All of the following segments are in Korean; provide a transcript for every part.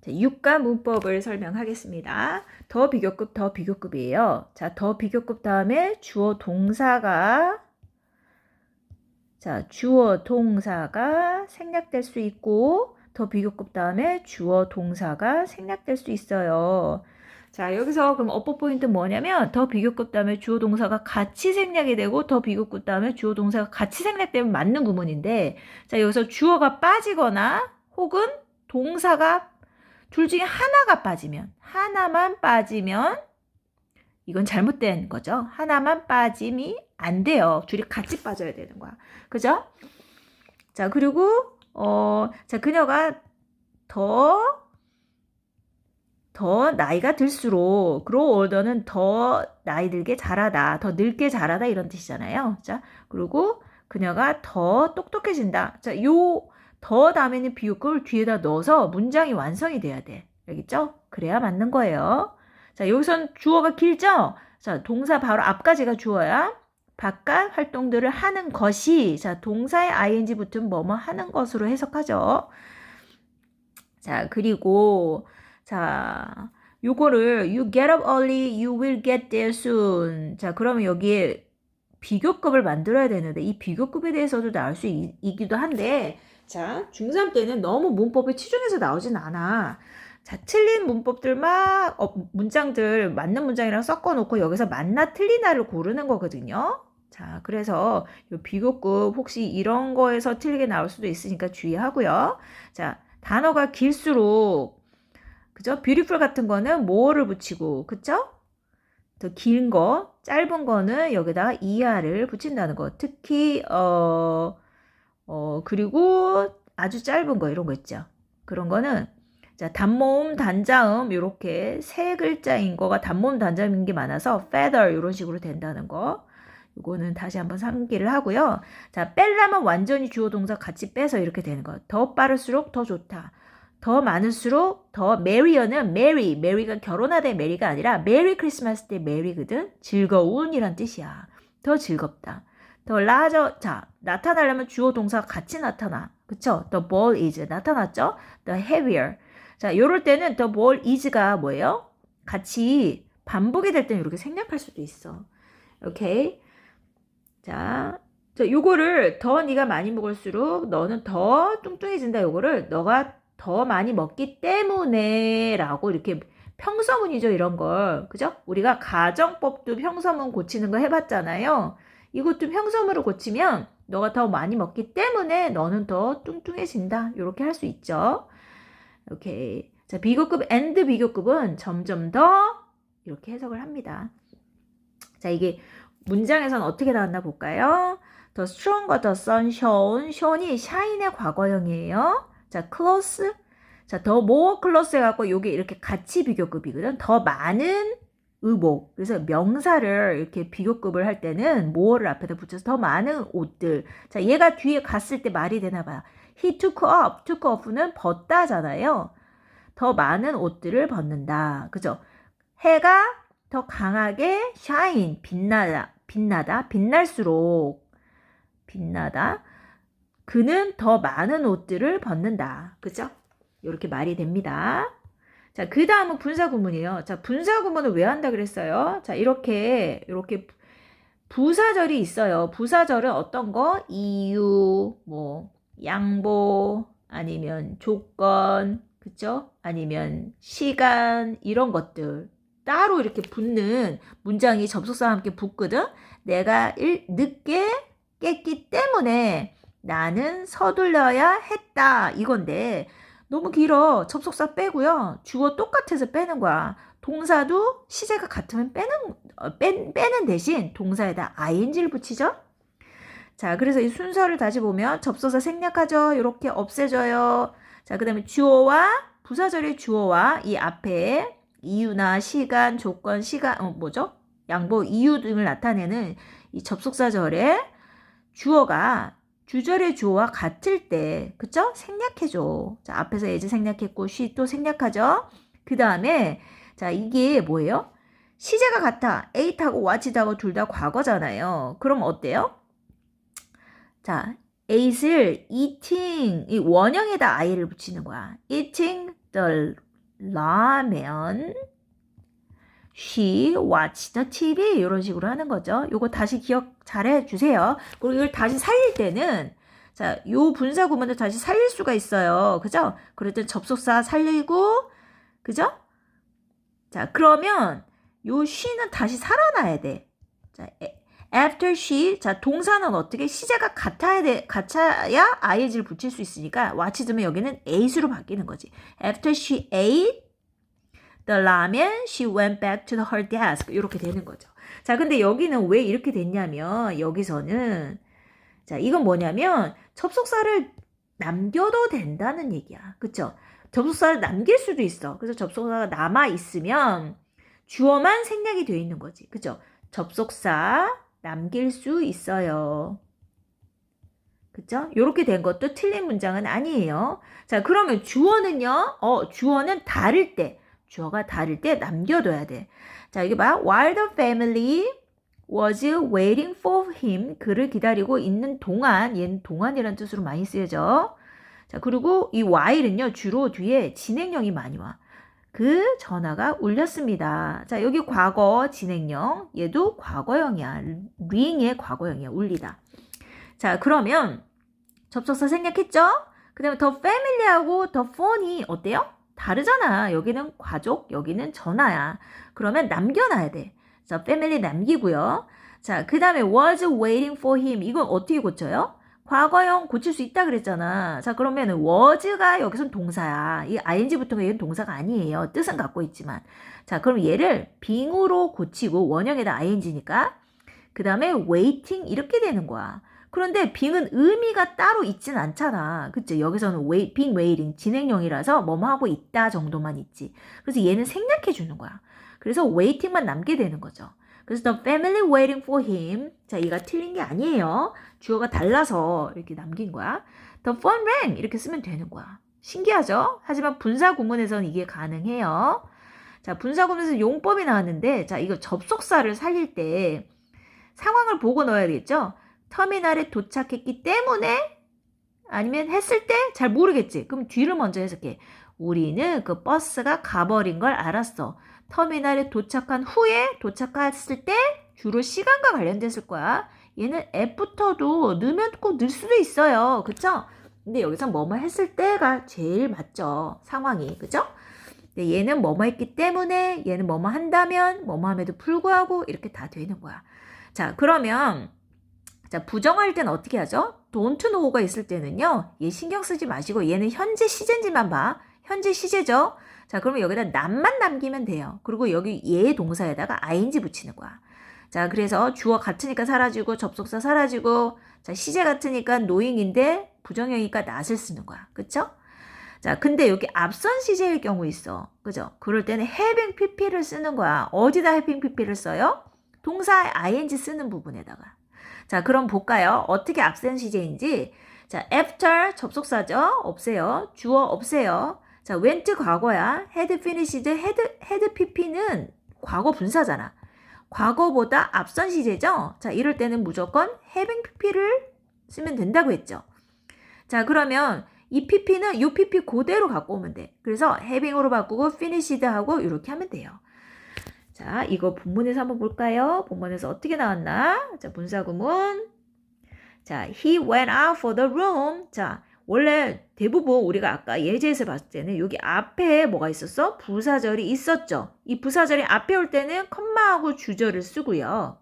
자, 유가 문법을 설명하겠습니다. 더 비교급, 더 비교급이에요. 자, 더 비교급 다음에 주어 동사가 자, 주어 동사가 생략될 수 있고 더 비교급 다음에 주어 동사가 생략될 수 있어요. 자, 여기서 그럼 업보 포인트 뭐냐면 더 비교급 다음에 주어 동사가 같이 생략이 되고 더 비교급 다음에 주어 동사가 같이 생략되면 맞는 구문인데 자, 여기서 주어가 빠지거나 혹은 동사가 둘 중에 하나가 빠지면 하나만 빠지면 이건 잘못된 거죠. 하나만 빠짐이 안 돼요. 둘이 같이 빠져야 되는 거야. 그죠? 자, 그리고 어, 자, 그녀가 더 더 나이가 들수록 grow older는 더 나이 들게 자라다, 더 늙게 자라다 이런 뜻이잖아요. 자, 그리고 그녀가 더 똑똑해진다. 자, 요 더 다음에는 비유급을 뒤에다 넣어서 문장이 완성이 돼야 돼. 알겠죠? 그래야 맞는 거예요. 자, 여기선 주어가 길죠? 자, 동사 바로 앞까지가 주어야. 바깥 활동들을 하는 것이 자, 동사의 ing 붙은 뭐뭐 하는 것으로 해석하죠. 자, 그리고 자, 요거를 you get up early, you will get there soon. 자, 그러면 여기에 비교급을 만들어야 되는데 이 비교급에 대해서도 나올 수 있, 있기도 한데 자, 중3 때는 너무 문법에 치중해서 나오진 않아. 자, 틀린 문법들 막 어, 문장들 맞는 문장이랑 섞어 놓고 여기서 맞나 틀리나를 고르는 거거든요. 자, 그래서 요 비교급 혹시 이런 거에서 틀리게 나올 수도 있으니까 주의하고요. 자, 단어가 길수록 그죠? beautiful 같은 거는 more를 붙이고 그죠? 더긴 거, 짧은 거는 여기다가 er를 붙인다는 거. 특히 어, 어 그리고 아주 짧은 거 이런 거 있죠. 그런 거는 자, 단모음, 단자음 이렇게 세 글자인 거가 단모음, 단자음인 게 많아서 feather 이런 식으로 된다는 거. 이거는 다시 한번 상기를 하고요. 자, 뺄라면 완전히 주어 동사 같이 빼서 이렇게 되는 거. 더 빠를수록 더 좋다. 더 많을수록 더 메리어는 메리, 메리가 결혼하다 메리가 아니라 메리 크리스마스 때 메리거든. 즐거운이란 뜻이야. 더 즐겁다. 더 라저 자 나타나려면 주어 동사 같이 나타나. 그쵸? The ball is 나타났죠? The heavier. 자, 요럴 때는 the ball is가 뭐예요? 같이 반복이 될 때는 이렇게 생략할 수도 있어. 오케이? 자, 자, 요거를 더 네가 많이 먹을수록 너는 더 뚱뚱해진다. 요거를 너가 더 많이 먹기 때문에 라고 이렇게 평서문이죠, 이런 걸. 그죠? 우리가 가정법도 평서문 고치는 거 해봤잖아요. 이것도 평서문으로 고치면 너가 더 많이 먹기 때문에 너는 더 뚱뚱해진다. 이렇게 할 수 있죠. 오케이. 자, 비교급 and 비교급은 점점 더 이렇게 해석을 합니다. 자, 이게 문장에서는 어떻게 나왔나 볼까요? The stronger the sun shone. shone이 shine의 과거형이에요. 자, close. 자, 더 more close 해갖고 요게 이렇게 같이 비교급이거든. 더 많은 의복. 그래서 명사를 이렇게 비교급을 할 때는 more를 앞에다 붙여서 더 많은 옷들. 자, 얘가 뒤에 갔을 때 말이 되나 봐요. He took up. took off는 벗다잖아요. 더 많은 옷들을 벗는다. 그죠? 해가 더 강하게 shine. 빛나다. 빛나다. 빛날수록 빛나다. 그는 더 많은 옷들을 벗는다. 그죠? 이렇게 말이 됩니다. 자, 그 다음은 분사구문이에요. 자, 분사구문을 왜 한다 그랬어요? 자, 이렇게, 이렇게 부사절이 있어요. 부사절은 어떤 거? 이유, 뭐, 양보, 아니면 조건, 그쵸? 아니면 시간, 이런 것들. 따로 이렇게 붙는 문장이 접속사와 함께 붙거든? 내가 일, 늦게 깼기 때문에 나는 서둘러야 했다. 이건데, 너무 길어. 접속사 빼고요. 주어 똑같아서 빼는 거야. 동사도 시제가 같으면 빼는, 어, 빼, 빼는 대신 동사에다 ing를 붙이죠. 자, 그래서 이 순서를 다시 보면 접속사 생략하죠. 이렇게 없애줘요. 자, 그 다음에 주어와 부사절의 주어와 이 앞에 이유나 시간, 조건, 시간, 어, 뭐죠? 양보, 이유 등을 나타내는 이 접속사절에 주어가 주절의 주어와 같을 때, 그쵸? 생략해줘. 자, 앞에서 예지 생략했고, she 또 생략하죠? 그 다음에, 자, 이게 뭐예요? 시제가 같아. ate하고 watch하고 둘 다 과거잖아요. 그럼 어때요? 자, ate을 eating, 이 원형에다 i를 붙이는 거야. eating the 라면. She watched the TV 이런 식으로 하는 거죠. 요거 다시 기억 잘 해 주세요. 그리고 이걸 다시 살릴 때는 자, 요 분사 구문을 다시 살릴 수가 있어요. 그죠? 그럴 땐 접속사 살리고 그죠? 자, 그러면 요 she는 다시 살아나야 돼. 자, 에- after she 자, 동사는 어떻게 시제가 같아야 돼. 같아야 ing를 붙일 수 있으니까 watch 면 여기는 ate로 바뀌는 거지. after she ate the ramen, she went back to her desk. 이렇게 되는 거죠. 자, 근데 여기는 왜 이렇게 됐냐면 여기서는 자, 이건 뭐냐면 접속사를 남겨도 된다는 얘기야. 그쵸? 접속사를 남길 수도 있어. 그래서 접속사가 남아 있으면 주어만 생략이 되어 있는 거지. 그죠? 접속사 남길 수 있어요. 그죠? 요렇게 된 것도 틀린 문장은 아니에요. 자, 그러면 주어는요? 어, 주어는 다를 때, 주어가 다를 때 남겨둬야 돼. 자, 여기 봐. While the family was waiting for him. 그를 기다리고 있는 동안, 얘는 동안이라는 뜻으로 많이 쓰여져. 자, 그리고 이 while은요, 주로 뒤에 진행형이 많이 와. 그 전화가 울렸습니다. 자, 여기 과거 진행형, 얘도 과거형이야. ring의 과거형이야. 울리다. 자, 그러면 접속사 생략했죠? 그 다음에 더 family하고 더 phone이 어때요? 다르잖아. 여기는 가족, 여기는 전화야. 그러면 남겨놔야 돼. 자, family 남기고요. 자, 그 다음에 was waiting for him. 이건 어떻게 고쳐요? 과거형 고칠 수 있다 그랬잖아. 자, 그러면 was가 여기선 동사야. 이 ing 붙은 얘는 동사가 아니에요. 뜻은 갖고 있지만. 자, 그럼 얘를 being으로 고치고 원형에다 ing니까 그 다음에 waiting 이렇게 되는 거야. 그런데 being은 의미가 따로 있진 않잖아. 그치? 여기서는 wait, being waiting 진행형이라서 뭐뭐 하고 있다 정도만 있지. 그래서 얘는 생략해 주는 거야. 그래서 waiting만 남게 되는 거죠. 그래서 the family waiting for him. 자, 얘가 틀린 게 아니에요. 주어가 달라서 이렇게 남긴 거야. The phone rang 이렇게 쓰면 되는 거야. 신기하죠? 하지만 분사 구문에서는 이게 가능해요. 자, 분사 구문에서 용법이 나왔는데 자, 이거 접속사를 살릴 때 상황을 보고 넣어야 되겠죠? 터미널에 도착했기 때문에 아니면 했을 때 잘 모르겠지. 그럼 뒤를 먼저 해석해. 우리는 그 버스가 가버린 걸 알았어. 터미널에 도착한 후에 도착했을 때 주로 시간과 관련됐을 거야. 얘는 F부터도 넣으면 꼭 넣을 수도 있어요. 그쵸? 근데 여기서 뭐뭐 했을 때가 제일 맞죠. 상황이. 그죠? 근데 얘는 뭐뭐 했기 때문에 얘는 뭐뭐 한다면 뭐뭐 함에도 불구하고 이렇게 다 되는 거야. 자, 그러면 자, 부정할 때는 어떻게 하죠? don't know가 있을 때는요. 얘 신경 쓰지 마시고 얘는 현재 시제인지만 봐. 현재 시제죠? 자, 그러면 여기다 남만 남기면 돼요. 그리고 여기 얘 동사에다가 ing 붙이는 거야. 자, 그래서 주어 같으니까 사라지고 접속사 사라지고 자, 시제 같으니까 knowing인데 부정형이니까 not을 쓰는 거야. 그쵸? 자, 근데 여기 앞선 시제일 경우 있어. 그죠? 그럴 때는 having pp를 쓰는 거야. 어디다 having pp를 써요? 동사 ing 쓰는 부분에다가. 자, 그럼 볼까요? 어떻게 앞선 시제인지. 자, after 접속사죠? 없애요. 주어 없애요. 자, went 과거야. had finished, had, had pp는 과거 분사잖아. 과거보다 앞선 시제죠? 자, 이럴 때는 무조건 having pp를 쓰면 된다고 했죠. 자, 그러면 이 pp는 이 pp 그대로 갖고 오면 돼. 그래서 having으로 바꾸고 finished 하고 이렇게 하면 돼요. 자, 이거 본문에서 한번 볼까요? 본문에서 어떻게 나왔나? 자, 분사구문. 자, he went out for the room. 자, 원래 대부분 우리가 아까 예제에서 봤을 때는 여기 앞에 뭐가 있었어? 부사절이 있었죠. 이 부사절이 앞에 올 때는 컴마하고 주절을 쓰고요.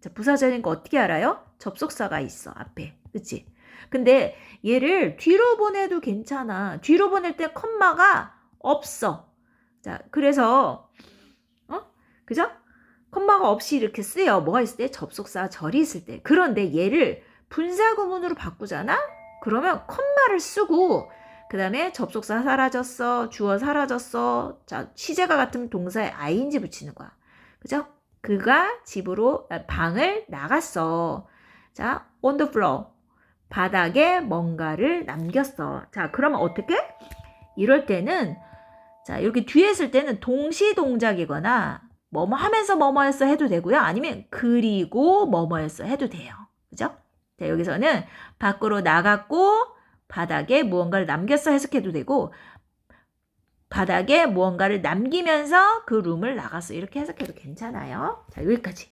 자, 부사절인 거 어떻게 알아요? 접속사가 있어, 앞에. 그치? 근데 얘를 뒤로 보내도 괜찮아. 뒤로 보낼 때 컴마가 없어. 자, 그래서 그죠? 컴마가 없이 이렇게 쓰여. 뭐가 있을 때? 접속사 절이 있을 때. 그런데 얘를 분사 구문으로 바꾸잖아? 그러면 컴마를 쓰고 그 다음에 접속사 사라졌어. 주어 사라졌어. 자, 시제가 같은 동사에 ing 붙이는 거야. 그죠? 그가 집으로 아, 방을 나갔어. 자, on the floor. 바닥에 뭔가를 남겼어. 자, 그러면 어떻게? 이럴 때는 자, 이렇게 뒤에 있을 때는 동시 동작이거나 뭐뭐 하면서 뭐뭐 했어 해도 되고요. 아니면 그리고 뭐뭐 했어 해도 돼요. 그죠? 자, 여기서는 밖으로 나갔고 바닥에 무언가를 남겼어 해석해도 되고 바닥에 무언가를 남기면서 그 룸을 나갔어. 이렇게 해석해도 괜찮아요. 자, 여기까지.